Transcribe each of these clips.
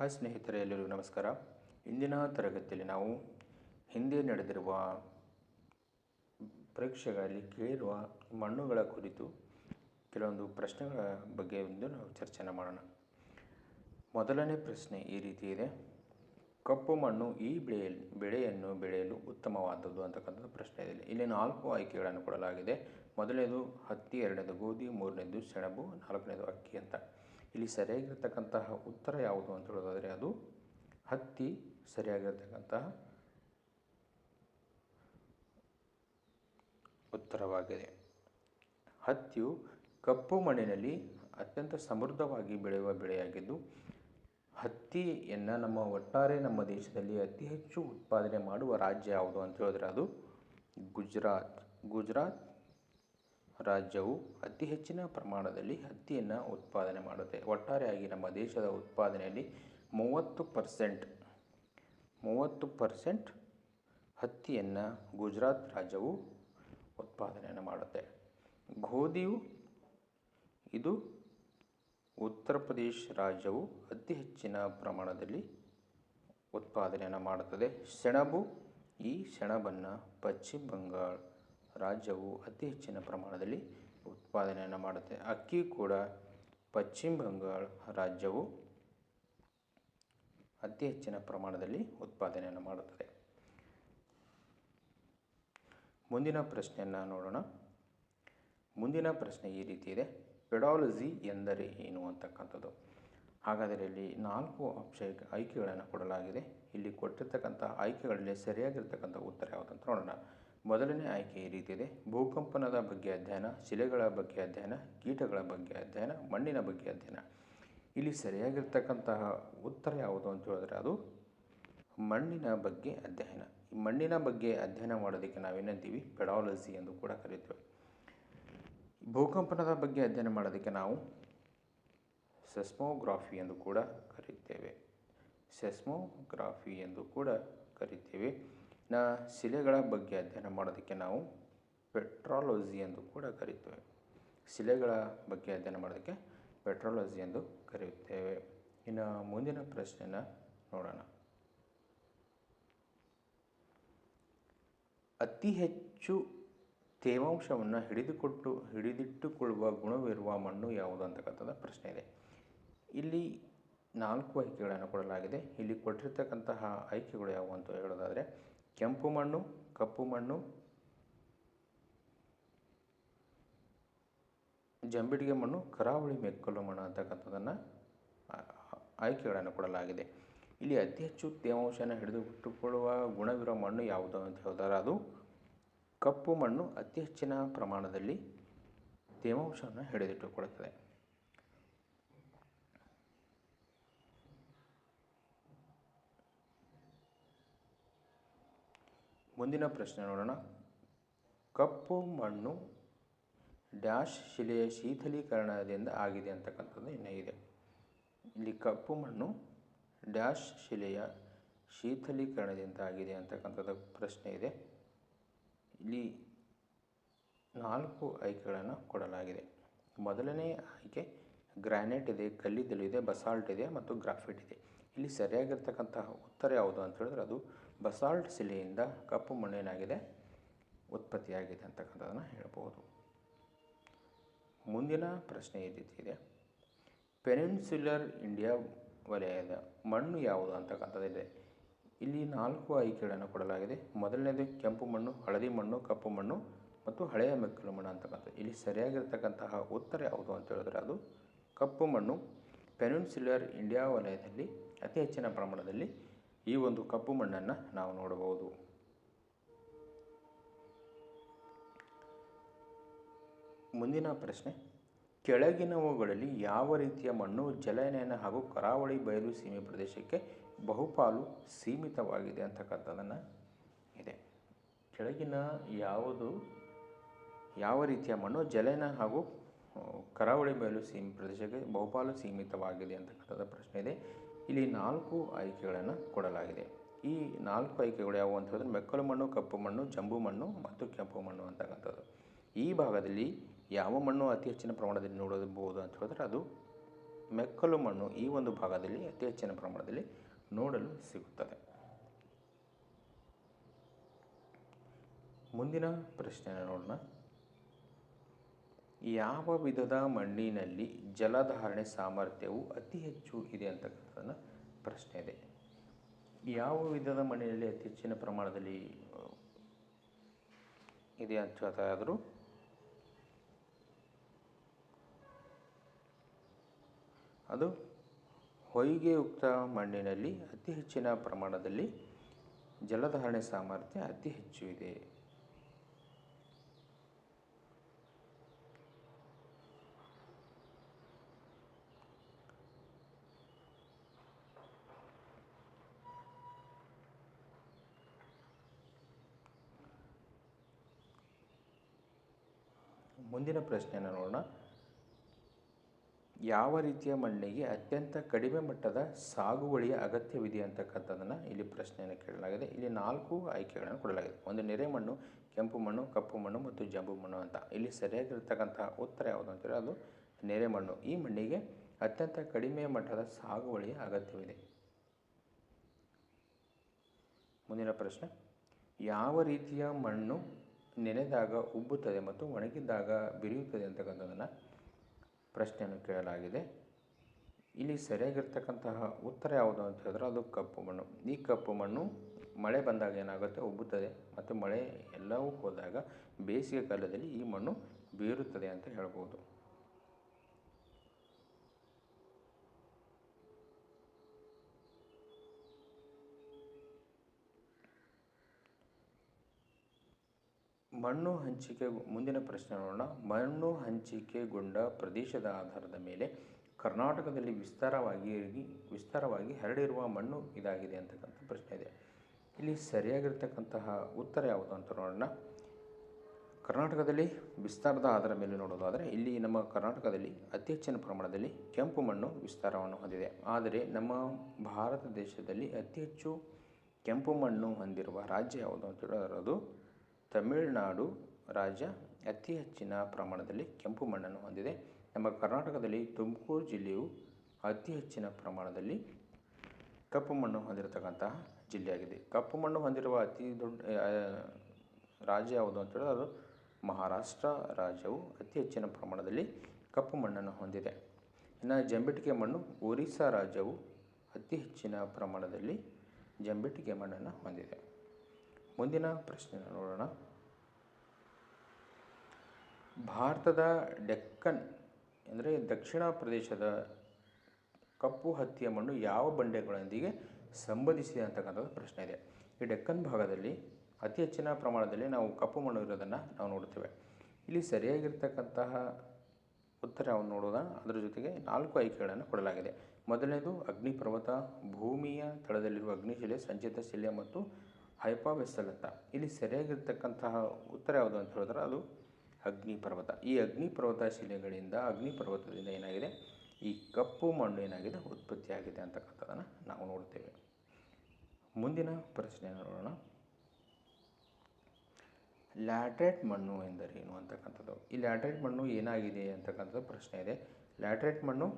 Hi ಸ್ನೇಹಿತರೆ, ಎಲ್ಲರಿಗೂ ನಮಸ್ಕಾರ. ಇಂದಿನ ತರಗತಿಯಲ್ಲಿ ನಾವು ಹಿಂದೆ ನಡೆದಿರುವ ಪರೀಕ್ಷೆಗಳಲ್ಲಿ ಕೇಳಿರುವ ಮಣ್ಣುಗಳ ಕುರಿತು ಕೆಲವೊಂದು ಪ್ರಶ್ನೆಗಳ ಬಗ್ಗೆ ಒಂದು ನಾವು ಚರ್ಚೆನ ಮಾಡೋಣ. ಮೊದಲನೇ ಪ್ರಶ್ನೆ ಈ ರೀತಿ ಇದೆ. ಕಪ್ಪು ಮಣ್ಣು ಈ ಬೆಳೆಯಲ್ಲಿ ಬೆಳೆಯನ್ನು ಬೆಳೆಯಲು ಉತ್ತಮವಾದದ್ದು ಅಂತಕ್ಕಂಥದ್ದು ಪ್ರಶ್ನೆ ಇದೆ. ಇಲ್ಲಿ ನಾಲ್ಕು ಆಯ್ಕೆಗಳನ್ನು ಕೊಡಲಾಗಿದೆ. ಮೊದಲನೇದು ಹತ್ತಿ, ಎರಡನೇದು ಗೋಧಿ, ಮೂರನೇದು ಸೆಣಬು, ನಾಲ್ಕನೇದು ಅಕ್ಕಿ ಅಂತ. ಇಲ್ಲಿ ಸರಿಯಾಗಿರ್ತಕ್ಕಂತಹ ಉತ್ತರ ಯಾವುದು ಅಂತ ಹೇಳೋದಾದರೆ ಅದು ಹತ್ತಿ ಸರಿಯಾಗಿರ್ತಕ್ಕಂತಹ ಉತ್ತರವಾಗಿದೆ. ಹತ್ತಿಯು ಕಪ್ಪು ಮಣ್ಣಿನಲ್ಲಿ ಅತ್ಯಂತ ಸಮೃದ್ಧವಾಗಿ ಬೆಳೆಯುವ ಬೆಳೆಯಾಗಿದ್ದು ಹತ್ತಿಯನ್ನು ನಮ್ಮ ಒಟ್ಟಾರೆ ನಮ್ಮ ದೇಶದಲ್ಲಿ ಅತಿ ಹೆಚ್ಚು ಉತ್ಪಾದನೆ ಮಾಡುವ ರಾಜ್ಯ ಯಾವುದು ಅಂತ ಹೇಳಿದ್ರೆ ಅದು ಗುಜರಾತ್. ಗುಜರಾತ್ ರಾಜ್ಯವು ಅತಿ ಹೆಚ್ಚಿನ ಪ್ರಮಾಣದಲ್ಲಿ ಹತ್ತಿಯನ್ನು ಉತ್ಪಾದನೆ ಮಾಡುತ್ತೆ. ಒಟ್ಟಾರೆಯಾಗಿ ನಮ್ಮ ದೇಶದ ಉತ್ಪಾದನೆಯಲ್ಲಿ ಮೂವತ್ತು ಪರ್ಸೆಂಟ್ ಮೂವತ್ತು ಪರ್ಸೆಂಟ್ ಹತ್ತಿಯನ್ನು ಗುಜರಾತ್ ರಾಜ್ಯವು ಉತ್ಪಾದನೆಯನ್ನು ಮಾಡುತ್ತೆ. ಗೋಧಿಯು ಇದು ಉತ್ತರ ಪ್ರದೇಶ ರಾಜ್ಯವು ಅತಿ ಹೆಚ್ಚಿನ ಪ್ರಮಾಣದಲ್ಲಿ ಉತ್ಪಾದನೆಯನ್ನು ಮಾಡುತ್ತದೆ. ಸೆಣಬು ಈ ಸೆಣಬನ್ನು ಪಶ್ಚಿಮ ಬಂಗಾಳ ರಾಜ್ಯವು ಅತಿ ಹೆಚ್ಚಿನ ಪ್ರಮಾಣದಲ್ಲಿ ಉತ್ಪಾದನೆಯನ್ನು ಮಾಡುತ್ತೆ. ಅಕ್ಕಿ ಕೂಡ ಪಶ್ಚಿಮ ಬಂಗಾಳ ರಾಜ್ಯವು ಅತಿ ಹೆಚ್ಚಿನ ಪ್ರಮಾಣದಲ್ಲಿ ಉತ್ಪಾದನೆಯನ್ನು ಮಾಡುತ್ತದೆ. ಮುಂದಿನ ಪ್ರಶ್ನೆಯನ್ನು ನೋಡೋಣ. ಮುಂದಿನ ಪ್ರಶ್ನೆ ಈ ರೀತಿ ಇದೆ. ಪೆಡಾಲಜಿ ಎಂದರೆ ಏನು ಅಂತಕ್ಕಂಥದ್ದು? ಹಾಗಾದರೆ ಇಲ್ಲಿ ನಾಲ್ಕು ಆಪ್ಷನ್ ಆಯ್ಕೆಗಳನ್ನು ಕೊಡಲಾಗಿದೆ. ಇಲ್ಲಿ ಕೊಟ್ಟಿರ್ತಕ್ಕಂಥ ಆಯ್ಕೆಗಳಲ್ಲಿ ಸರಿಯಾಗಿರ್ತಕ್ಕಂಥ ಉತ್ತರ ಯಾವುದಂತ ನೋಡೋಣ. ಮೊದಲನೇ ಆಯ್ಕೆ ಈ ರೀತಿ ಇದೆ. ಭೂಕಂಪನದ ಬಗ್ಗೆ ಅಧ್ಯಯನ, ಶಿಲೆಗಳ ಬಗ್ಗೆ ಅಧ್ಯಯನ, ಕೀಟಗಳ ಬಗ್ಗೆ ಅಧ್ಯಯನ, ಮಣ್ಣಿನ ಬಗ್ಗೆ ಅಧ್ಯಯನ. ಇಲ್ಲಿ ಸರಿಯಾಗಿರ್ತಕ್ಕಂತಹ ಉತ್ತರ ಯಾವುದು ಅಂತ ಹೇಳಿದ್ರೆ ಅದು ಮಣ್ಣಿನ ಬಗ್ಗೆ ಅಧ್ಯಯನ. ಈ ಮಣ್ಣಿನ ಬಗ್ಗೆ ಅಧ್ಯಯನ ಮಾಡೋದಕ್ಕೆ ನಾವೇನಂತೀವಿ ಪೆಡಾಲಜಿ ಎಂದು ಕೂಡ ಕರೀತೇವೆ. ಭೂಕಂಪನದ ಬಗ್ಗೆ ಅಧ್ಯಯನ ಮಾಡೋದಕ್ಕೆ ನಾವು ಸೆಸ್ಮೋಗ್ರಾಫಿ ಎಂದು ಕೂಡ ಕರೀತೇವೆ. ಸೆಸ್ಮೋಗ್ರಾಫಿ ಎಂದು ಕೂಡ ಕರೀತೇವೆ. ನ ಶಿಲೆಗಳ ಬಗ್ಗೆ ಅಧ್ಯಯನ ಮಾಡೋದಕ್ಕೆ ನಾವು ಪೆಟ್ರಾಲಜಿ ಎಂದು ಕೂಡ ಕರೀತೇವೆ. ಶಿಲೆಗಳ ಬಗ್ಗೆ ಅಧ್ಯಯನ ಮಾಡೋದಕ್ಕೆ ಪೆಟ್ರಾಲಜಿ ಎಂದು ಕರೆಯುತ್ತೇವೆ. ಇನ್ನು ಮುಂದಿನ ಪ್ರಶ್ನೆನ ನೋಡೋಣ. ಅತಿ ಹೆಚ್ಚು ತೇವಾಂಶವನ್ನು ಹಿಡಿದುಕೊಟ್ಟು, ಹಿಡಿದಿಟ್ಟುಕೊಳ್ಳುವ ಗುಣವಿರುವ ಮಣ್ಣು ಯಾವುದು ಅಂತಕ್ಕಂಥದ್ದು ಪ್ರಶ್ನೆ ಇದೆ. ಇಲ್ಲಿ ನಾಲ್ಕು ಆಯ್ಕೆಗಳನ್ನು ಕೊಡಲಾಗಿದೆ. ಇಲ್ಲಿ ಕೊಟ್ಟಿರ್ತಕ್ಕಂತಹ ಆಯ್ಕೆಗಳು ಯಾವುವು ಅಂತ ಹೇಳೋದಾದರೆ ಕೆಂಪು ಮಣ್ಣು, ಕಪ್ಪು ಮಣ್ಣು, ಜಂಬಿಡಿಗೆ ಮಣ್ಣು, ಕರಾವಳಿ ಮೆಕ್ಕಲು ಮಣ್ಣು ಅಂತಕ್ಕಂಥದ್ದನ್ನು ಆಯ್ಕೆಗಳನ್ನು ಕೊಡಲಾಗಿದೆ. ಇಲ್ಲಿ ಅತಿ ಹೆಚ್ಚು ತೇವಾಂಶನ ಹಿಡಿದುಬಿಟ್ಟುಕೊಳ್ಳುವ ಗುಣವಿರುವ ಮಣ್ಣು ಯಾವುದು ಅಂತ ಹೇಳಿದಾರೆ ಅದು ಕಪ್ಪು ಮಣ್ಣು ಅತಿ ಹೆಚ್ಚಿನ ಪ್ರಮಾಣದಲ್ಲಿ ತೇವಾಂಶವನ್ನು ಹಿಡಿದಿಟ್ಟುಕೊಳ್ಳುತ್ತದೆ. ಮುಂದಿನ ಪ್ರಶ್ನೆ ನೋಡೋಣ. ಕಪ್ಪು ಮಣ್ಣು ಡ್ಯಾಶ್ ಶಿಲೆಯ ಶೀತಲೀಕರಣದಿಂದ ಆಗಿದೆ ಅಂತಕ್ಕಂಥದ್ದು ಇನ್ನೂ ಇದೆ. ಇಲ್ಲಿ ಕಪ್ಪು ಮಣ್ಣು ಡ್ಯಾಶ್ ಶಿಲೆಯ ಶೀತಲೀಕರಣದಿಂದ ಆಗಿದೆ ಅಂತಕ್ಕಂಥದ್ದು ಪ್ರಶ್ನೆ ಇದೆ. ಇಲ್ಲಿ ನಾಲ್ಕು ಆಯ್ಕೆಗಳನ್ನು ಕೊಡಲಾಗಿದೆ. ಮೊದಲನೇ ಆಯ್ಕೆ ಗ್ರಾನೈಟ್ ಇದೆ, ಕಲ್ಲಿದ್ದಲು ಇದೆ, ಬಸಾಲ್ಟ್ ಇದೆ ಮತ್ತು ಗ್ರಾಫೈಟ್ ಇದೆ. ಇಲ್ಲಿ ಸರಿಯಾಗಿರ್ತಕ್ಕಂತಹ ಉತ್ತರ ಯಾವುದು ಅಂತ ಹೇಳಿದ್ರೆ ಅದು ಬಸಾಲ್ಟ್ ಶಿಲೆಯಿಂದ ಕಪ್ಪು ಮಣ್ಣಿನಾಗಿದೆ ಉತ್ಪತ್ತಿಯಾಗಿದೆ ಅಂತಕ್ಕಂಥದ್ದನ್ನು ಹೇಳ್ಬೋದು. ಮುಂದಿನ ಪ್ರಶ್ನೆ ರೀತಿ ಇದೆ ಪೆನಿನ್ಸುಲರ್ ಇಂಡಿಯಾ ವಲಯದ ಮಣ್ಣು ಯಾವುದು ಅಂತಕ್ಕಂಥದ್ದಿದೆ. ಇಲ್ಲಿ ನಾಲ್ಕು ಆಯ್ಕೆಗಳನ್ನು ಕೊಡಲಾಗಿದೆ. ಮೊದಲನೇದು ಕೆಂಪು ಮಣ್ಣು, ಹಳದಿ ಮಣ್ಣು, ಕಪ್ಪು ಮಣ್ಣು ಮತ್ತು ಹಳೆಯ ಮೆಕ್ಕಲು ಮಣ್ಣು ಅಂತಕ್ಕಂಥದ್ದು. ಇಲ್ಲಿ ಸರಿಯಾಗಿರ್ತಕ್ಕಂತಹ ಉತ್ತರ ಯಾವುದು ಅಂತ ಹೇಳಿದ್ರೆ ಅದು ಕಪ್ಪು ಮಣ್ಣು. ಪೆನಿನ್ಸುಲರ್ ಇಂಡಿಯಾ ವಲಯದಲ್ಲಿ ಅತಿ ಹೆಚ್ಚಿನ ಪ್ರಮಾಣದಲ್ಲಿ ಈ ಒಂದು ಕಪ್ಪು ಮಣ್ಣನ್ನು ನಾವು ನೋಡಬಹುದು. ಮುಂದಿನ ಪ್ರಶ್ನೆ, ಕೆಳಗಿನವುಗಳಲ್ಲಿ ಯಾವ ರೀತಿಯ ಮಣ್ಣು ಜಲನಯನ ಹಾಗೂ ಕರಾವಳಿ ಬಯಲು ಸೀಮೆ ಪ್ರದೇಶಕ್ಕೆ ಬಹುಪಾಲು ಸೀಮಿತವಾಗಿದೆ ಅಂತಕ್ಕಂಥದ್ದನ್ನು ಇದೆ. ಕೆಳಗಿನ ಯಾವುದು, ಯಾವ ರೀತಿಯ ಮಣ್ಣು ಜಲನ ಹಾಗೂ, ಕರಾವಳಿ ಬಯಲು ಸೀಮೆ ಪ್ರದೇಶಕ್ಕೆ ಬಹುಪಾಲು ಸೀಮಿತವಾಗಿದೆ ಅಂತಕ್ಕಂಥದ್ದು ಪ್ರಶ್ನೆ ಇದೆ. ಇಲ್ಲಿ ನಾಲ್ಕು ಆಯ್ಕೆಗಳನ್ನು ಕೊಡಲಾಗಿದೆ. ಈ ನಾಲ್ಕು ಆಯ್ಕೆಗಳು ಯಾವುವು ಅಂತ ಹೇಳಿದ್ರೆ ಮೆಕ್ಕಲು ಮಣ್ಣು, ಕಪ್ಪು ಮಣ್ಣು, ಜಂಬು ಮಣ್ಣು ಮತ್ತು ಕೆಂಪು ಮಣ್ಣು ಅಂತಕ್ಕಂಥದ್ದು. ಈ ಭಾಗದಲ್ಲಿ ಯಾವ ಮಣ್ಣು ಅತಿ ಹೆಚ್ಚಿನ ಪ್ರಮಾಣದಲ್ಲಿ ನೋಡಬಹುದು ಅಂತ ಹೇಳಿದ್ರೆ ಅದು ಮೆಕ್ಕಲು ಮಣ್ಣು ಈ ಒಂದು ಭಾಗದಲ್ಲಿ ಅತಿ ಹೆಚ್ಚಿನ ಪ್ರಮಾಣದಲ್ಲಿ ನೋಡಲು ಸಿಗುತ್ತದೆ. ಮುಂದಿನ ಪ್ರಶ್ನೆಯನ್ನು ನೋಡೋಣ. ಯಾವ ವಿಧದ ಮಣ್ಣಿನಲ್ಲಿ ಜಲಧಾರಣೆ ಸಾಮರ್ಥ್ಯವು ಅತಿ ಹೆಚ್ಚು ಇದೆ ಅಂತಕ್ಕಂಥದ್ದನ್ನು ಪ್ರಶ್ನೆ ಇದೆ. ಯಾವ ವಿಧದ ಮಣ್ಣಿನಲ್ಲಿ ಅತಿ ಹೆಚ್ಚಿನ ಪ್ರಮಾಣದಲ್ಲಿ ಇದೆ ಅಂತ ಹೇಳ್ತಾ ಇದ್ರು? ಅದು ಹೊಯ್ಗೆಯುಕ್ತ ಮಣ್ಣಿನಲ್ಲಿ ಅತಿ ಹೆಚ್ಚಿನ ಪ್ರಮಾಣದಲ್ಲಿ ಜಲಧಾರಣೆ ಸಾಮರ್ಥ್ಯ ಅತಿ ಹೆಚ್ಚು ಇದೆ. ಮುಂದಿನ ಪ್ರಶ್ನೆಯನ್ನು ನೋಡೋಣ. ಯಾವ ರೀತಿಯ ಮಣ್ಣಿಗೆ ಅತ್ಯಂತ ಕಡಿಮೆ ಮಟ್ಟದ ಸಾಗುವಳಿಯ ಅಗತ್ಯವಿದೆ ಅಂತಕ್ಕಂಥದ್ದನ್ನು ಇಲ್ಲಿ ಪ್ರಶ್ನೆಯನ್ನು ಕೇಳಲಾಗಿದೆ. ಇಲ್ಲಿ ನಾಲ್ಕು ಆಯ್ಕೆಗಳನ್ನು ಕೊಡಲಾಗಿದೆ. ಒಂದು ನೆರೆ ಮಣ್ಣು, ಕೆಂಪು ಮಣ್ಣು, ಕಪ್ಪು ಮಣ್ಣು ಮತ್ತು ಜಂಬು ಮಣ್ಣು ಅಂತ. ಇಲ್ಲಿ ಸರಿಯಾಗಿರ್ತಕ್ಕಂತಹ ಉತ್ತರ ಯಾವುದು ಅಂತೇಳಿ ಅದು ನೆರೆ ಮಣ್ಣು. ಈ ಮಣ್ಣಿಗೆ ಅತ್ಯಂತ ಕಡಿಮೆ ಮಟ್ಟದ ಸಾಗುವಳಿಯ ಅಗತ್ಯವಿದೆ. ಮುಂದಿನ ಪ್ರಶ್ನೆ. ಯಾವ ರೀತಿಯ ಮಣ್ಣು ನೆನೆದಾಗ ಉಬ್ಬುತ್ತದೆ ಮತ್ತು ಒಣಗಿದಾಗ ಬಿರಿಯುತ್ತದೆ ಅಂತಕ್ಕಂಥದ್ದನ್ನು ಪ್ರಶ್ನೆಯನ್ನು ಕೇಳಲಾಗಿದೆ. ಇಲ್ಲಿ ಸರಿಯಾಗಿರ್ತಕ್ಕಂತಹ ಉತ್ತರ ಯಾವುದು ಅಂತ ಹೇಳಿದ್ರೆ ಅದು ಕಪ್ಪು ಮಣ್ಣು. ಈ ಕಪ್ಪು ಮಣ್ಣು ಮಳೆ ಬಂದಾಗ ಏನಾಗುತ್ತೆ? ಉಬ್ಬುತ್ತದೆ. ಮತ್ತು ಮಳೆ ಎಲ್ಲವೂ ಹೋದಾಗ ಬೇಸಿಗೆ ಕಾಲದಲ್ಲಿ ಈ ಮಣ್ಣು ಬೀರುತ್ತದೆ ಅಂತ ಹೇಳ್ಬೋದು. ಮಣ್ಣು ಹಂಚಿಕೆ ಮುಂದಿನ ಪ್ರಶ್ನೆ ನೋಡೋಣ. ಮಣ್ಣು ಹಂಚಿಕೆಗೊಂಡ ಪ್ರದೇಶದ ಆಧಾರದ ಮೇಲೆ ಕರ್ನಾಟಕದಲ್ಲಿ ವಿಸ್ತಾರವಾಗಿ ವಿಸ್ತಾರವಾಗಿ ಹರಡಿರುವ ಮಣ್ಣು ಇದಾಗಿದೆ ಅಂತಕ್ಕಂಥ ಪ್ರಶ್ನೆ ಇದೆ. ಇಲ್ಲಿ ಸರಿಯಾಗಿರ್ತಕ್ಕಂತಹ ಉತ್ತರ ಯಾವುದು ಅಂತ ನೋಡೋಣ. ಕರ್ನಾಟಕದಲ್ಲಿ ವಿಸ್ತಾರದ ಆಧಾರ ಮೇಲೆ ನೋಡೋದಾದರೆ, ಇಲ್ಲಿ ನಮ್ಮ ಕರ್ನಾಟಕದಲ್ಲಿ ಅತಿ ಹೆಚ್ಚಿನ ಪ್ರಮಾಣದಲ್ಲಿ ಕೆಂಪು ಮಣ್ಣು ವಿಸ್ತಾರವನ್ನು ಹೊಂದಿದೆ. ಆದರೆ ನಮ್ಮ ಭಾರತ ದೇಶದಲ್ಲಿ ಅತಿ ಹೆಚ್ಚು ಕೆಂಪು ಮಣ್ಣು ಹೊಂದಿರುವ ರಾಜ್ಯ ಯಾವುದು ಅಂತ ಹೇಳಿದ್ರೆ ಅದು ತಮಿಳುನಾಡು ರಾಜ್ಯ ಅತಿ ಹೆಚ್ಚಿನ ಪ್ರಮಾಣದಲ್ಲಿ ಕೆಂಪು ಮಣ್ಣನ್ನು ಹೊಂದಿದೆ. ನಮ್ಮ ಕರ್ನಾಟಕದಲ್ಲಿ ತುಮಕೂರು ಜಿಲ್ಲೆಯು ಅತಿ ಹೆಚ್ಚಿನ ಪ್ರಮಾಣದಲ್ಲಿ ಕಪ್ಪು ಮಣ್ಣು ಹೊಂದಿರತಕ್ಕಂತಹ ಜಿಲ್ಲೆಯಾಗಿದೆ. ಕಪ್ಪು ಮಣ್ಣು ಹೊಂದಿರುವ ಅತಿ ದೊಡ್ಡ ರಾಜ್ಯ ಯಾವುದು ಅಂತ ಹೇಳಿದ್ರೆ ಅದು ಮಹಾರಾಷ್ಟ್ರ ರಾಜ್ಯವು ಅತಿ ಹೆಚ್ಚಿನ ಪ್ರಮಾಣದಲ್ಲಿ ಕಪ್ಪು ಮಣ್ಣನ್ನು ಹೊಂದಿದೆ. ಇನ್ನು ಜಂಬಿಟಿಗೆ ಮಣ್ಣು ಒರಿಸ್ಸಾ ರಾಜ್ಯವು ಅತಿ ಹೆಚ್ಚಿನ ಪ್ರಮಾಣದಲ್ಲಿ ಜಂಬಿಟಿಗೆ ಮಣ್ಣನ್ನು ಹೊಂದಿದೆ. ಮುಂದಿನ ಪ್ರಶ್ನೆ ನೋಡೋಣ. ಭಾರತದ ಡೆಕ್ಕನ್ ಅಂದರೆ ದಕ್ಷಿಣ ಪ್ರದೇಶದ ಕಪ್ಪು ಹತ್ತಿಯ ಮಣ್ಣು ಯಾವ ಬಂಡೆಗಳೊಂದಿಗೆ ಸಂಬಂಧಿಸಿದೆ ಅಂತಕ್ಕಂಥದ್ದು ಪ್ರಶ್ನೆ ಇದೆ. ಈ ಡೆಕ್ಕನ್ ಭಾಗದಲ್ಲಿ ಅತಿ ಹೆಚ್ಚಿನ ಪ್ರಮಾಣದಲ್ಲಿ ನಾವು ಕಪ್ಪು ಮಣ್ಣು ಇರೋದನ್ನು ನಾವು ನೋಡ್ತೇವೆ. ಇಲ್ಲಿ ಸರಿಯಾಗಿರ್ತಕ್ಕಂತಹ ಉತ್ತರ ಯಾವುದು ನೋಡೋದ ಅದರ ಜೊತೆಗೆ ನಾಲ್ಕು ಆಯ್ಕೆಗಳನ್ನು ಕೊಡಲಾಗಿದೆ. ಮೊದಲನೇದು ಅಗ್ನಿ ಪರ್ವತ ಭೂಮಿಯ ತಳದಲ್ಲಿರುವ ಅಗ್ನಿಶಿಲೆ, ಸಂಚಿತ ಶಿಲೆ ಮತ್ತು ಹೈಪಾವೆಸ್ಸಲತ್ತ ಇಲ್ಲಿ ಸರಿಯಾಗಿರ್ತಕ್ಕಂತಹ ಉತ್ತರ ಯಾವುದು ಅಂತ ಹೇಳಿದ್ರೆ ಅದು ಅಗ್ನಿ ಪರ್ವತ. ಈ ಅಗ್ನಿ ಪರ್ವತ ಶಿಲೆಗಳಿಂದ ಅಗ್ನಿ ಪರ್ವತದಿಂದ ಏನಾಗಿದೆ? ಈ ಕಪ್ಪು ಮಣ್ಣು ಏನಾಗಿದೆ? ಉತ್ಪತ್ತಿಯಾಗಿದೆ ಅಂತಕ್ಕಂಥದ್ದನ್ನು ನಾವು ನೋಡ್ತೇವೆ. ಮುಂದಿನ ಪ್ರಶ್ನೆಯನ್ನು ನೋಡೋಣ. ಲ್ಯಾಟ್ರೈಟ್ ಮಣ್ಣು ಎಂದರೇನು ಅಂತಕ್ಕಂಥದ್ದು? ಈ ಲ್ಯಾಟ್ರೈಟ್ ಮಣ್ಣು ಏನಾಗಿದೆ ಅಂತಕ್ಕಂಥದ್ದು ಪ್ರಶ್ನೆ ಇದೆ. ಲ್ಯಾಟ್ರೈಟ್ ಮಣ್ಣು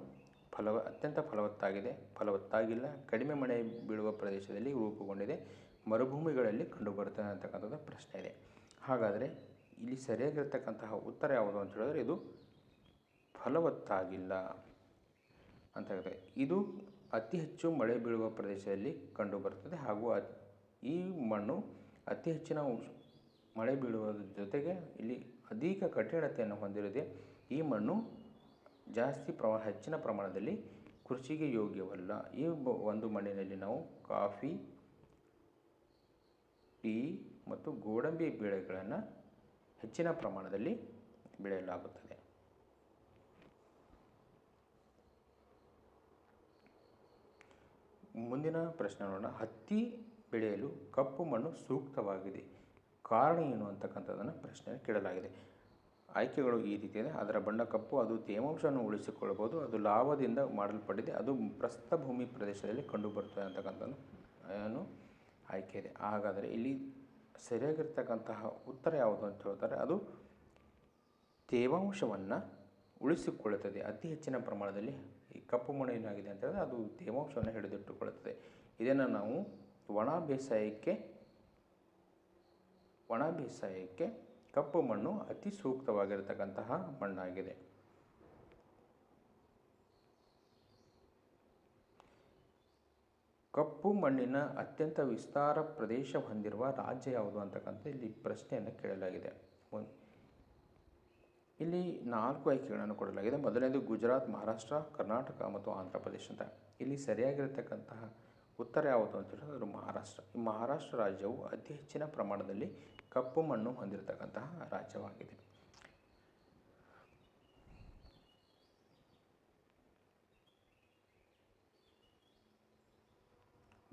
ಫಲವ, ಅತ್ಯಂತ ಫಲವತ್ತಾಗಿದೆ. ಫಲವತ್ತಾಗಿಲ್ಲ. ಕಡಿಮೆ ಮಳೆ ಬೀಳುವ ಪ್ರದೇಶದಲ್ಲಿ ರೂಪುಗೊಂಡಿದೆ. ಮರುಭೂಮಿಗಳಲ್ಲಿ ಕಂಡುಬರುತ್ತದೆ ಅಂತಕ್ಕಂಥದ್ದು ಪ್ರಶ್ನೆ ಇದೆ. ಹಾಗಾದರೆ ಇಲ್ಲಿ ಸರಿಯಾಗಿರ್ತಕ್ಕಂತಹ ಉತ್ತರ ಯಾವುದು ಅಂತ ಹೇಳಿದ್ರೆ ಇದು ಫಲವತ್ತಾಗಿಲ್ಲ ಅಂತ ಹೇಳಿದ್ರೆ ಇದು ಅತಿ ಹೆಚ್ಚು ಮಳೆ ಬೀಳುವ ಪ್ರದೇಶದಲ್ಲಿ ಕಂಡುಬರುತ್ತದೆ ಹಾಗೂ ಈ ಮಣ್ಣು ಅತಿ ಹೆಚ್ಚಿನ ಮಳೆ ಬೀಳುವುದರ ಜೊತೆಗೆ ಇಲ್ಲಿ ಅಧಿಕ ಕಠಿಣತೆಯನ್ನು ಹೊಂದಿರದೆ ಈ ಮಣ್ಣು ಜಾಸ್ತಿ ಪ್ರಮ ಹೆಚ್ಚಿನ ಪ್ರಮಾಣದಲ್ಲಿ ಕೃಷಿಗೆ ಯೋಗ್ಯವಲ್ಲ. ಈ ಒಂದು ಮಣ್ಣಿನಲ್ಲಿ ನಾವು ಕಾಫಿ ಟೀ ಮತ್ತು ಗೋಡಂಬಿ ಬೆಳೆಗಳನ್ನು ಹೆಚ್ಚಿನ ಪ್ರಮಾಣದಲ್ಲಿ ಬೆಳೆಯಲಾಗುತ್ತದೆ. ಮುಂದಿನ ಪ್ರಶ್ನೆ ನೋಡೋಣ. ಹತ್ತಿ ಬೆಳೆಯಲು ಕಪ್ಪು ಮಣ್ಣು ಸೂಕ್ತವಾಗಿದೆ. ಕಾರಣ ಏನು ಅಂತಕ್ಕಂಥದ್ದನ್ನು ಪ್ರಶ್ನೆ ಕೇಳಲಾಗಿದೆ. ಆಯ್ಕೆಗಳು ಈ ರೀತಿ ಇದೆ ಅದರ ಬಣ್ಣ ಕಪ್ಪು, ಅದು ತೇವಾಂಶವನ್ನು ಉಳಿಸಿಕೊಳ್ಳಬಹುದು, ಅದು ಲಾಭದಿಂದ ಮಾಡಲ್ಪಟ್ಟಿದೆ, ಅದು ಪ್ರಸ್ಥ ಭೂಮಿ ಪ್ರದೇಶದಲ್ಲಿ ಕಂಡುಬರುತ್ತದೆ ಅಂತಕ್ಕಂಥದ್ದು ಏನು? ಆಯ್ಕೆ ಇದೆ. ಹಾಗಾದರೆ ಇಲ್ಲಿ ಸರಿಯಾಗಿರ್ತಕ್ಕಂತಹ ಉತ್ತರ ಯಾವುದು ಅಂತ ಹೇಳ್ತಾರೆ, ಅದು ತೇವಾಂಶವನ್ನು ಉಳಿಸಿಕೊಳ್ಳುತ್ತದೆ. ಅತಿ ಹೆಚ್ಚಿನ ಪ್ರಮಾಣದಲ್ಲಿ ಈ ಕಪ್ಪು ಮಣ್ಣು ಏನಾಗಿದೆ ಅಂತ ಹೇಳಿದ್ರೆ ಅದು ತೇವಾಂಶವನ್ನು ಹಿಡಿದಿಟ್ಟುಕೊಳ್ಳುತ್ತದೆ. ಇದನ್ನು ನಾವು ಒಣ ಬೇಸಾಯಕ್ಕೆ ಒಣ ಬೇಸಾಯಕ್ಕೆ ಕಪ್ಪು ಮಣ್ಣು ಅತಿ ಸೂಕ್ತವಾಗಿರತಕ್ಕಂತಹ ಮಣ್ಣಾಗಿದೆ. ಕಪ್ಪು ಮಣ್ಣಿನ ಅತ್ಯಂತ ವಿಸ್ತಾರ ಪ್ರದೇಶ ಹೊಂದಿರುವ ರಾಜ್ಯ ಯಾವುದು ಅಂತಕ್ಕಂಥ ಇಲ್ಲಿ ಪ್ರಶ್ನೆಯನ್ನು ಕೇಳಲಾಗಿದೆ. ಇಲ್ಲಿ ನಾಲ್ಕು ಆಯ್ಕೆಗಳನ್ನು ಕೊಡಲಾಗಿದೆ. ಮೊದಲನೇದು ಗುಜರಾತ್, ಮಹಾರಾಷ್ಟ್ರ, ಕರ್ನಾಟಕ ಮತ್ತು ಆಂಧ್ರ ಪ್ರದೇಶ ಅಂತ. ಇಲ್ಲಿ ಸರಿಯಾಗಿರತಕ್ಕಂತಹ ಉತ್ತರ ಯಾವುದು ಅಂತ ಹೇಳಿದ್ರೆ ಅದು ಮಹಾರಾಷ್ಟ್ರ. ಈ ಮಹಾರಾಷ್ಟ್ರ ರಾಜ್ಯವು ಅತಿ ಹೆಚ್ಚಿನ ಪ್ರಮಾಣದಲ್ಲಿ ಕಪ್ಪು ಮಣ್ಣು ಹೊಂದಿರತಕ್ಕಂತಹ ರಾಜ್ಯವಾಗಿದೆ.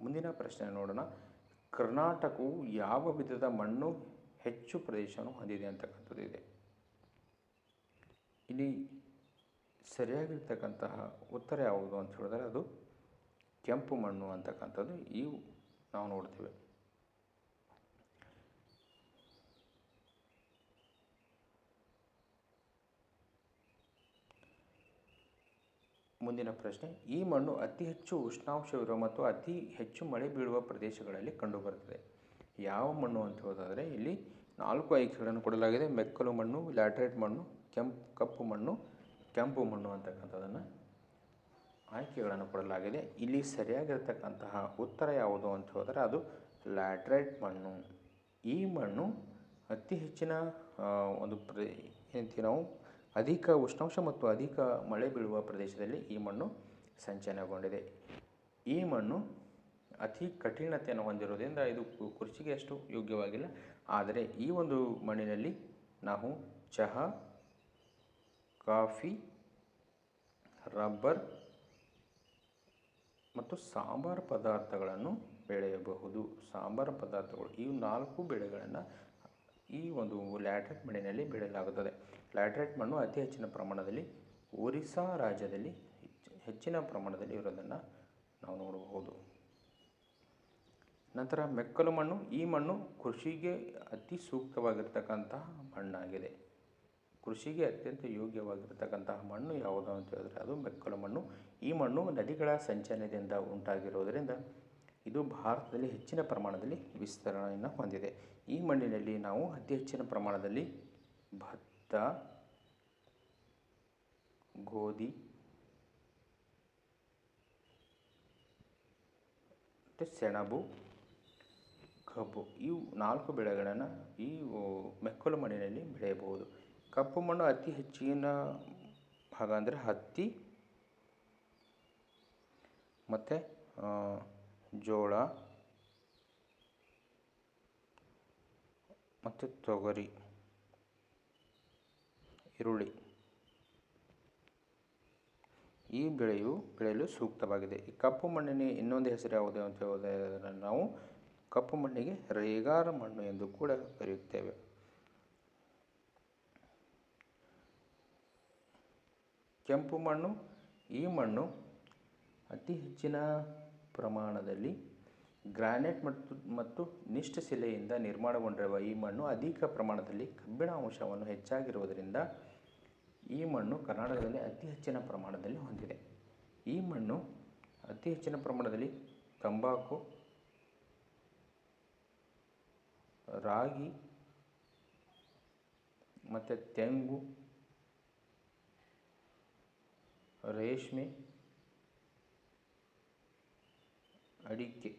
ಮುಂದಿನ ಪ್ರಶ್ನೆ ನೋಡೋಣ. ಕರ್ನಾಟಕವು ಯಾವ ವಿಧದ ಮಣ್ಣು ಹೆಚ್ಚು ಪ್ರದೇಶವನ್ನು ಹೊಂದಿದೆ ಅಂತಕ್ಕಂಥದ್ದು ಇದೆ. ಇಲ್ಲಿ ಸರಿಯಾಗಿರ್ತಕ್ಕಂತಹ ಉತ್ತರ ಯಾವುದು ಅಂತ ಹೇಳಿದ್ರೆ ಅದು ಕೆಂಪು ಮಣ್ಣು ಅಂತಕ್ಕಂಥದ್ದು. ಇವು ನಾವು ನೋಡ್ತೇವೆ. ಮುಂದಿನ ಪ್ರಶ್ನೆ, ಈ ಮಣ್ಣು ಅತಿ ಹೆಚ್ಚು ಉಷ್ಣಾಂಶವಿರುವ ಮತ್ತು ಅತಿ ಹೆಚ್ಚು ಮಳೆ ಬೀಳುವ ಪ್ರದೇಶಗಳಲ್ಲಿ ಕಂಡುಬರುತ್ತದೆ. ಯಾವ ಮಣ್ಣು ಅಂತ ಹೇಳೋದಾದರೆ ಇಲ್ಲಿ ನಾಲ್ಕು ಆಯ್ಕೆಗಳನ್ನು ಕೊಡಲಾಗಿದೆ. ಮೆಕ್ಕಲು ಮಣ್ಣು, ಲ್ಯಾಟ್ರೈಟ್ ಮಣ್ಣು, ಕೆಂಪು, ಕಪ್ಪು ಮಣ್ಣು, ಕೆಂಪು ಮಣ್ಣು ಅಂತಕ್ಕಂಥದ್ದನ್ನು ಆಯ್ಕೆಗಳನ್ನು ಕೊಡಲಾಗಿದೆ. ಇಲ್ಲಿ ಸರಿಯಾಗಿರ್ತಕ್ಕಂತಹ ಉತ್ತರ ಯಾವುದು ಅಂತ ಹೋದರೆ, ಅದು ಲ್ಯಾಟ್ರೈಟ್ ಮಣ್ಣು. ಈ ಮಣ್ಣು ಅತಿ ಹೆಚ್ಚಿನ ಒಂದು ಪ್ರ ಏನಂತೀವಿ ನಾವು ಅಧಿಕ ಉಷ್ಣಾಂಶ ಮತ್ತು ಅಧಿಕ ಮಳೆ ಬೀಳುವ ಪ್ರದೇಶದಲ್ಲಿ ಈ ಮಣ್ಣು ಸಂಚಯನಗೊಂಡಿದೆ. ಈ ಮಣ್ಣು ಅತಿ ಕಠಿಣತೆಯನ್ನು ಹೊಂದಿರೋದ್ರಿಂದ ಇದು ಕೃಷಿಗೆ ಅಷ್ಟು ಯೋಗ್ಯವಾಗಿಲ್ಲ. ಆದರೆ ಈ ಒಂದು ಮಣ್ಣಿನಲ್ಲಿ ನಾವು ಚಹಾ, ಕಾಫಿ, ರಬ್ಬರ್ ಮತ್ತು ಸಾಂಬಾರು ಪದಾರ್ಥಗಳನ್ನು ಬೆಳೆಯಬಹುದು. ಸಾಂಬಾರು ಪದಾರ್ಥಗಳು, ಈ ನಾಲ್ಕು ಬೆಳೆಗಳನ್ನು ಈ ಒಂದು ಲ್ಯಾಟ್ರಿಕ್ ಮಣ್ಣಿನಲ್ಲಿ ಬೆಳೆಯಲಾಗುತ್ತದೆ. ಲ್ಯಾಟ್ರೈಟ್ ಮಣ್ಣು ಅತಿ ಹೆಚ್ಚಿನ ಪ್ರಮಾಣದಲ್ಲಿ ಒರಿಸ್ಸಾ ರಾಜ್ಯದಲ್ಲಿ ಹೆಚ್ಚು- ಹೆಚ್ಚಿನ ಪ್ರಮಾಣದಲ್ಲಿ ಇರೋದನ್ನು ನಾವು ನೋಡಬಹುದು. ನಂತರ ಮೆಕ್ಕಲು ಮಣ್ಣು, ಈ ಮಣ್ಣು ಕೃಷಿಗೆ ಅತಿ ಸೂಕ್ತವಾಗಿರ್ತಕ್ಕಂತಹ ಮಣ್ಣಾಗಿದೆ. ಕೃಷಿಗೆ ಅತ್ಯಂತ ಯೋಗ್ಯವಾಗಿರ್ತಕ್ಕಂತಹ ಮಣ್ಣು ಯಾವುದು ಅಂತ ಹೇಳಿದ್ರೆ ಅದು ಮೆಕ್ಕಲು ಮಣ್ಣು. ಈ ಮಣ್ಣು ನದಿಗಳ ಸಂಚಲನದಿಂದ ಉಂಟಾಗಿರೋದರಿಂದ ಇದು ಭಾರತದಲ್ಲಿ ಹೆಚ್ಚಿನ ಪ್ರಮಾಣದಲ್ಲಿ ವಿಸ್ತರಣೆಯನ್ನು ಹೊಂದಿದೆ. ಈ ಮಣ್ಣಿನಲ್ಲಿ ನಾವು ಅತಿ ಹೆಚ್ಚಿನ ಪ್ರಮಾಣದಲ್ಲಿ ಭತ್ತ ಗೋಧಿ. ಮತ್ತು ಸೆಣಬು, ಕಬ್ಬು, ಇವು ನಾಲ್ಕು ಬೆಳೆಗಳನ್ನು ಈ ಮೆಕ್ಕಲು ಮಣ್ಣಿನಲ್ಲಿ ಬೆಳೆಯಬಹುದು. ಕಪ್ಪು ಮಣ್ಣು ಅತಿ ಹೆಚ್ಚಿನ ಭಾಗ ಅಂದರೆ ಹತ್ತಿ, ಮತ್ತು ಜೋಳ, ಮತ್ತು ತೊಗರಿ. ಈರುಳ್ಳಿ. ಈ ಬೆಳೆಯು ಬೆಳೆಯಲು ಸೂಕ್ತವಾಗಿದೆ. ಈ ಕಪ್ಪು ಮಣ್ಣಿನ ಇನ್ನೊಂದು ಹೆಸರು ಯಾವುದು ಅಂತ ಹೇಳೋದಾದ್ರೆ ನಾವು ಕಪ್ಪು ಮಣ್ಣಿಗೆ ರೇಗಾರ ಮಣ್ಣು ಎಂದು ಕೂಡ ಕರೆಯುತ್ತೇವೆ. ಕೆಂಪು ಮಣ್ಣು, ಈ ಮಣ್ಣು ಅತಿ ಹೆಚ್ಚಿನ ಪ್ರಮಾಣದಲ್ಲಿ ಗ್ರಾನೈಟ್ ಮತ್ತು ಮತ್ತು ನಿಷ್ಠಶಿಲೆಯಿಂದ ನಿರ್ಮಾಣಗೊಂಡಿರುವ ಈ ಮಣ್ಣು ಅಧಿಕ ಪ್ರಮಾಣದಲ್ಲಿ ಕಬ್ಬಿಣ ಅಂಶವನ್ನು ಹೆಚ್ಚಾಗಿರುವುದರಿಂದ ಈ ಮಣ್ಣು ಕರ್ನಾಟಕದಲ್ಲಿ ಅತಿ ಹೆಚ್ಚಿನ ಪ್ರಮಾಣದಲ್ಲಿ ಹೊಂದಿದೆ. ಈ ಮಣ್ಣು ಅತಿ ಹೆಚ್ಚಿನ ಪ್ರಮಾಣದಲ್ಲಿ ತಂಬಾಕು, ರಾಗಿ ಮತ್ತು ತೆಂಗು, ರೇಷ್ಮೆ, ಅಡಿಕೆ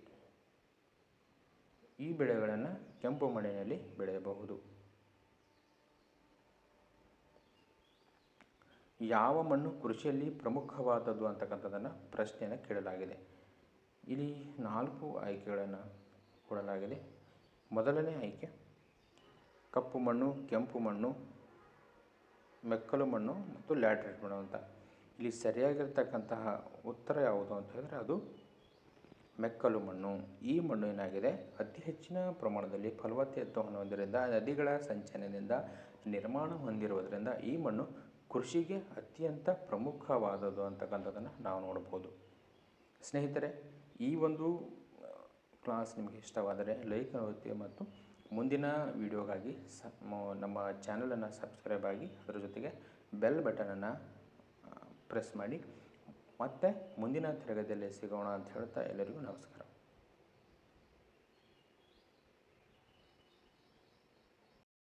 ಈ ಬೆಳೆಗಳನ್ನು ಕೆಂಪು ಮಣ್ಣಿನಲ್ಲಿ ಬೆಳೆಯಬಹುದು. ಯಾವ ಮಣ್ಣು ಕೃಷಿಯಲ್ಲಿ ಪ್ರಮುಖವಾದದ್ದು ಅಂತಕ್ಕಂಥದ್ದನ್ನು ಪ್ರಶ್ನೆಯನ್ನು ಕೇಳಲಾಗಿದೆ. ಇಲ್ಲಿ ನಾಲ್ಕು ಆಯ್ಕೆಗಳನ್ನು ಕೊಡಲಾಗಿದೆ. ಮೊದಲನೇ ಆಯ್ಕೆ, ಕಪ್ಪು ಮಣ್ಣು, ಕೆಂಪು ಮಣ್ಣು, ಮೆಕ್ಕಲು ಮಣ್ಣು ಮತ್ತು ಲ್ಯಾಟ್ರೇಟ್ ಮಣ್ಣು ಅಂತ. ಇಲ್ಲಿ ಸರಿಯಾಗಿರ್ತಕ್ಕಂತಹ ಉತ್ತರ ಯಾವುದು ಅಂತ ಹೇಳಿದ್ರೆ ಅದು ಮೆಕ್ಕಲು ಮಣ್ಣು. ಈ ಮಣ್ಣು ಏನಾಗಿದೆ? ಅತಿ ಹೆಚ್ಚಿನ ಪ್ರಮಾಣದಲ್ಲಿ ಫಲವತ್ತತೆ ಹೊಂದಿರೋದ್ರಿಂದ, ನದಿಗಳ ಸಂಚಯನದಿಂದ, ನಿರ್ಮಾಣ ಹೊಂದಿರುವುದರಿಂದ ಈ ಮಣ್ಣು ಕೃಷಿಗೆ ಅತ್ಯಂತ ಪ್ರಮುಖವಾದದ್ದು ಅಂತಕ್ಕಂಥದ್ದನ್ನು ನಾವು ನೋಡ್ಬೋದು. ಸ್ನೇಹಿತರೆ, ಈ ಒಂದು ಕ್ಲಾಸ್ ನಿಮಗೆ ಇಷ್ಟವಾದರೆ ಲೈಕ್ ಆಗುತ್ತೆ ಮತ್ತು ಮುಂದಿನ ವಿಡಿಯೋಗಾಗಿ ಸ ನಮ್ಮ ಚಾನಲನ್ನು ಸಬ್ಸ್ಕ್ರೈಬ್ ಆಗಿ ಅದರ ಜೊತೆಗೆ ಬೆಲ್ ಬಟನನ್ನು ಪ್ರೆಸ್ ಮಾಡಿ. ಮತ್ತೆ ಮುಂದಿನ ತರಗತಿಯಲ್ಲಿ ಸಿಗೋಣ ಅಂತ ಹೇಳ್ತಾ ಎಲ್ಲರಿಗೂ ನಮಸ್ಕಾರ.